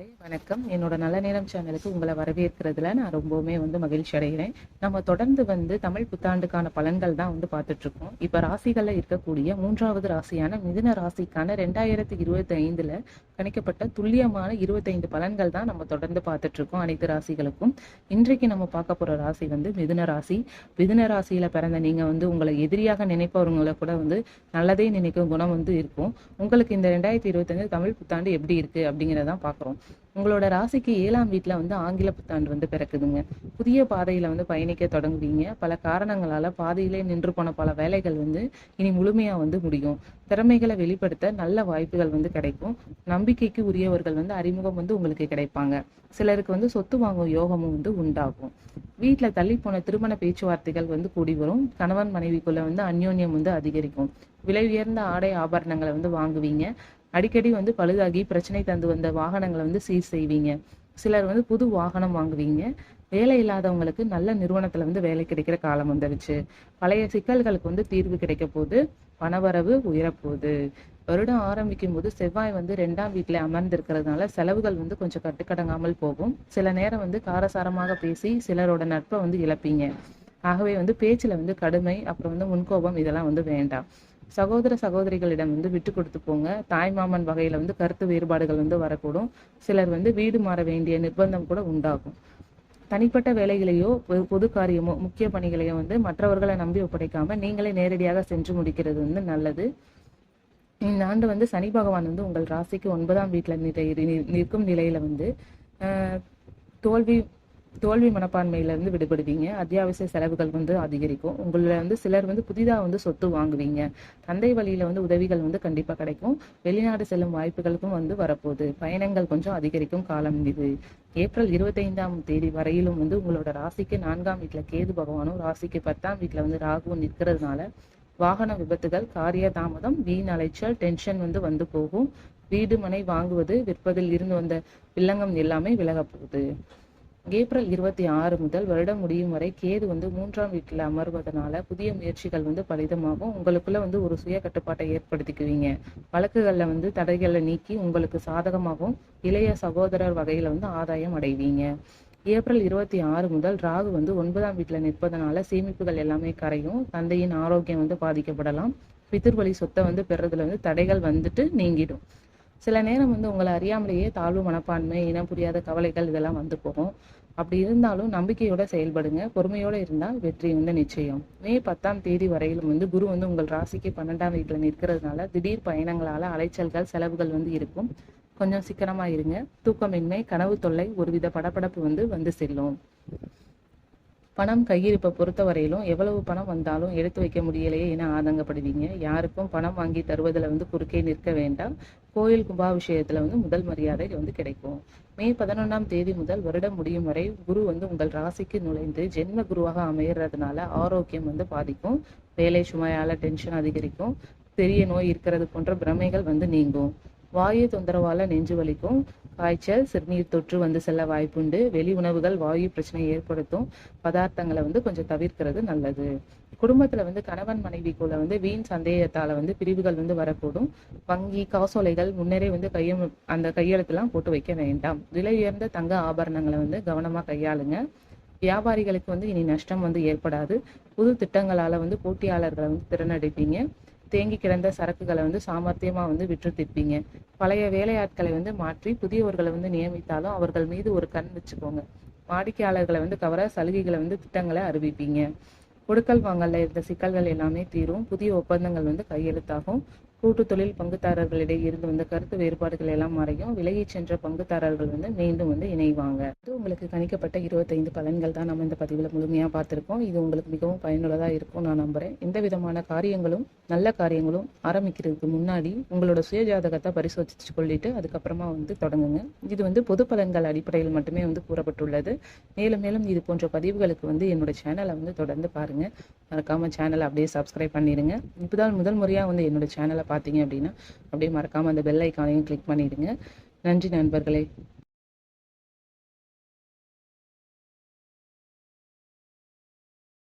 நண்பர்களே வணக்கம். என்னோட நல்ல நேரம் சேனலுக்கு உங்களை வரவேற்கிறதுல நான் ரொம்பவுமே வந்து மகிழ்ச்சி அடைகிறேன். நம்ம தொடர்ந்து வந்து தமிழ் புத்தாண்டுக்கான பலன்கள் தான் வந்து பார்த்துட்டு இருக்கோம் இப்ப ராசிகள்ல இருக்கக்கூடிய மூன்றாவது ராசியான மிதுன ராசிக்கான ரெண்டாயிரத்தி இருபத்தி ஐந்துல கணிக்கப்பட்ட துல்லியமான இருபத்தைந்து பலன்கள் தான் நம்ம தொடர்ந்து பார்த்துட்டு இருக்கோம் அனைத்து ராசிகளுக்கும். இன்றைக்கு நம்ம பார்க்க போற ராசி வந்து மிதுன ராசி. மிதுன ராசியில பிறந்த நீங்க வந்து உங்களை எதிரியாக நினைப்பவர்களை கூட வந்து நல்லதே நினைக்கும் குணம் வந்து இருக்கும். உங்களுக்கு இந்த ரெண்டாயிரத்தி இருபத்தஞ்சு தமிழ் புத்தாண்டு எப்படி இருக்கு அப்படிங்கிறதான் பார்க்குறோம். உங்களோட ராசிக்கு ஏழாம் வீட்டில் வந்து ஆங்கில புத்தாண்டு வந்து பிறக்குதுங்க. புதிய பாதையில வந்து பயணிக்க தொடங்குவீங்க. பல காரணங்களால பாதையிலே நின்று போன பல வேலைகள் வந்து இனி முழுமையா வந்து முடியும். திறமைகளை வெளிப்படுத்த நல்ல வாய்ப்புகள் வந்து கிடைக்கும். நம்பிக்கைக்கு உரியவர்கள் வந்து அறிமுகம் வந்து உங்களுக்கு கிடைப்பாங்க. சிலருக்கு வந்து சொத்து வாங்கும் யோகமும் வந்து உண்டாகும். வீட்டில் தள்ளி போன திருமண பேச்சுவார்த்தைகள் வந்து கூடி வரும். கணவன் மனைவிக்குள்ள வந்து அந்யோன்யம் வந்து அதிகரிக்கும். விலை உயர்ந்த ஆடை ஆபரணங்களை வந்து வாங்குவீங்க. அடிக்கடி வந்து பழுதாகி பிரச்சனை தந்து வந்த வாகனங்களை வந்து சீர் செய்வீங்க. சிலர் வந்து புது வாகனம் வாங்குவீங்க. வேலை இல்லாதவங்களுக்கு நல்ல நிறுவனத்துல வந்து வேலை கிடைக்கிற காலம் வந்துருச்சு. பழைய சிக்கல்களுக்கு வந்து தீர்வு கிடைக்க போது பணவரவு உயரப்போகுது. வருடம் ஆரம்பிக்கும் போது செவ்வாய் வந்து ரெண்டாம் வீட்டில் அமர்ந்திருக்கிறதுனால செலவுகள் வந்து கொஞ்சம் கட்டுக்கடங்காமல் போகும். சில நேரம் வந்து காரசாரமாக பேசி சிலரோட நட்பை வந்து இழப்பீங்க. ஆகவே வந்து பேச்சுல வந்து கடுமை அப்புறம் வந்து முன்கோபம் இதெல்லாம் வந்து வேண்டாம். சகோதர சகோதரிகளிடம் வந்து விட்டு கொடுத்து போங்க. தாய் மாமன் வகையில வந்து கருத்து வேறுபாடுகள் வந்து வரக்கூடும். சிலர் வந்து வீடு மாற வேண்டிய நிர்பந்தம் கூட உண்டாகும். தனிப்பட்ட வேலைகளையோ பொது காரியமோ முக்கிய பணிகளையோ வந்து மற்றவர்களை நம்பி ஒப்படைக்காம நீங்களே நேரடியாக சென்று முடிக்கிறது வந்து நல்லது. இந்த ஆண்டு வந்து சனி பகவான் வந்து உங்கள் ராசிக்கு ஒன்பதாம் வீட்டில் நிலை நிற்கும் நிலையில வந்து தோல்வி தோல்வி மனப்பான்மையில இருந்து விடுபடுவீங்க. அத்தியாவசிய செலவுகள் வந்து அதிகரிக்கும். உங்கள வந்து சிலர் வந்து புதிதா வந்து சொத்து வாங்குவீங்க. தந்தை வழியில வந்து உதவிகள் வந்து கண்டிப்பா கிடைக்கும். வெளிநாடு செல்லும் வாய்ப்புகளுக்கும் வந்து வரப்போகுது. பயணங்கள் கொஞ்சம் அதிகரிக்கும் காலம் இது. ஏப்ரல் இருபத்தைந்தாம் தேதி வரையிலும் வந்து உங்களோட ராசிக்கு நான்காம் வீட்டுல கேது பகவானும் ராசிக்கு பத்தாம் வீட்டுல வந்து ராகுவும் நிற்கிறதுனால வாகன விபத்துகள் காரிய தாமதம் வீண் அலைச்சல் டென்ஷன் வந்து வந்து போகும். வீடு மனை வாங்குவது விற்பதில் இருந்து வந்த வில்லங்கம் எல்லாமே விலகப் போகுது. ஏப்ரல் இருபத்தி ஆறு முதல் வருடம் முடியும் வரை கேது வந்து மூன்றாம் வீட்டில் அமர்வதனால புதிய முயற்சிகள் வந்து பலிதமாகும். உங்களுக்குள்ள வந்து ஒரு சுய கட்டுப்பாட்டை ஏற்படுத்திக்குவீங்க. வழக்குகள்ல வந்து தடைகளை நீக்கி உங்களுக்கு சாதகமாகவும் இளைய சகோதரர் வகையில வந்து ஆதாயம் அடைவீங்க. ஏப்ரல் இருபத்தி ஆறு முதல் ராகு வந்து ஒன்பதாம் வீட்டுல நிற்பதனால சேமிப்புகள் எல்லாமே கரையும். தந்தையின் ஆரோக்கியம் வந்து பாதிக்கப்படலாம். பிதிர்வழி சொத்தை வந்து பெறதுல வந்து தடைகள் வந்துட்டு நீங்கிடும். சில நேரம் வந்து உங்களை அறியாமலேயே தாழ்வு மனப்பான்மை இனம் புரியாத கவலைகள் இதெல்லாம் வந்து போகும். அப்படி இருந்தாலும் நம்பிக்கையோட செயல்படுங்க. பொறுமையோட இருந்தால் வெற்றி வந்து நிச்சயம். மே பத்தாம் தேதி வரையிலும் வந்து குரு வந்து உங்கள் ராசிக்கு பன்னெண்டாம் வீட்டில் நிற்கிறதுனால திடீர் பயணங்களால அலைச்சல்கள் செலவுகள் வந்து இருக்கும். கொஞ்சம் சிக்கனமாக இருங்க. தூக்கமின்மை கனவு தொல்லை ஒருவித படபடப்பு வந்து வந்து செல்லும். பணம் கையிருப்பை பொறுத்தவரையிலும் எவ்வளவு பணம் வந்தாலும் எடுத்து வைக்க முடியலையே என ஆதங்கப்படுவீங்க. யாருக்கும் பணம் வாங்கி தருவதில் வந்து குறுக்கே நிற்க வேண்டாம். கோயில் கும்பாபிஷேகத்தில் வந்து முதல் மரியாதை வந்து கிடைக்கும். மே பதினொன்றாம் தேதி முதல் வருடம் முடியும் வரை குரு வந்து உங்கள் ராசிக்கு நுழைந்து ஜென்ம குருவாக அமையறதுனால ஆரோக்கியம் வந்து பாதிக்கும். வேலை சுமையால் டென்ஷன் அதிகரிக்கும். பெரிய நோய் இருக்கிறது போன்ற பிரமைகள் வந்து நீங்கும். வாயு தொந்தரவால நெஞ்சு வலிக்கும். காய்ச்சல் சிறுநீர் தொற்று வந்து செல்ல வாய்ப்புண்டு. வெளி உணவுகள் வாயு பிரச்சனை ஏற்படுத்தும். பதார்த்தங்களை வந்து கொஞ்சம் தவிர்க்கிறது நல்லது. குடும்பத்துல வந்து கணவன் மனைவிக்குள்ள வந்து வீண் சந்தேகத்தால வந்து பிரிவுகள் வந்து வரக்கூடும். வங்கி காசோலைகள் முன்னரே வந்து கையம் அந்த கையெழுத்துலாம் போட்டு வைக்க வேண்டாம். விலை உயர்ந்த தங்க ஆபரணங்களை வந்து கவனமா கையாளுங்க. வியாபாரிகளுக்கு வந்து இனி நஷ்டம் வந்து ஏற்படாது. புது திட்டங்களால வந்து போட்டியாளர்களை வந்து திறனடிப்பீங்க. தேங்கி கிடந்த சரக்குகளை வந்து சாமர்த்தியமாக வந்து விற்று திப்பீங்க பழைய வேலையாட்களை வந்து மாற்றி புதியவர்களை வந்து நியமித்தாலும் அவர்கள் மீது ஒரு கண் வச்சுக்கோங்க. வாடிக்கையாளர்களை வந்து கவர சலுகைகளை வந்து திட்டங்களை அறிவிப்பீங்க. கொடுக்கல் வாங்கல்ல இருந்த சிக்கல்கள் எல்லாமே தீரும். புதிய ஒப்பந்தங்கள் வந்து கையெழுத்தாகும். கூட்டு தொழில் பங்குதாரர்களிடையே இருந்து வந்த கருத்து வேறுபாடுகள் எல்லாம் மறையும். விலகி சென்ற பங்குதாரர்கள் வந்து மீண்டும் வந்து இணைவாங்க. இது உங்களுக்கு கணிக்கப்பட்ட இருபத்தைந்து பலன்கள் தான். நம்ம இந்த பதிவில் முழுமையாக பார்த்துருக்கோம். இது உங்களுக்கு மிகவும் பயனுள்ளதாக இருக்கும் நான் நம்புறேன். எந்த விதமான காரியங்களும் நல்ல காரியங்களும் ஆரம்பிக்கிறதுக்கு முன்னாடி உங்களோட சுய ஜாதகத்தை பரிசோதிச்சு கொள்ளிட்டு அதுக்கப்புறமா வந்து தொடங்குங்க. இது வந்து பொது பலன்கள் அடிப்படையில் மட்டுமே வந்து கூறப்பட்டுள்ளது. மேலும் மேலும் இது போன்ற பதிவுகளுக்கு வந்து என்னோட சேனலை வந்து தொடர்ந்து பாருங்க. மறக்காம சேனலை அப்படியே சப்ஸ்கிரைப் பண்ணிடுங்க. இப்போதான் முதல் முறையாக வந்து என்னோட சேனலை பார்த்தீங்க அப்படின்னா அப்படியே மறக்காம அந்த பெல் ஐக்கானையும் கிளிக் பண்ணிடுங்க. நன்றி நண்பர்களே.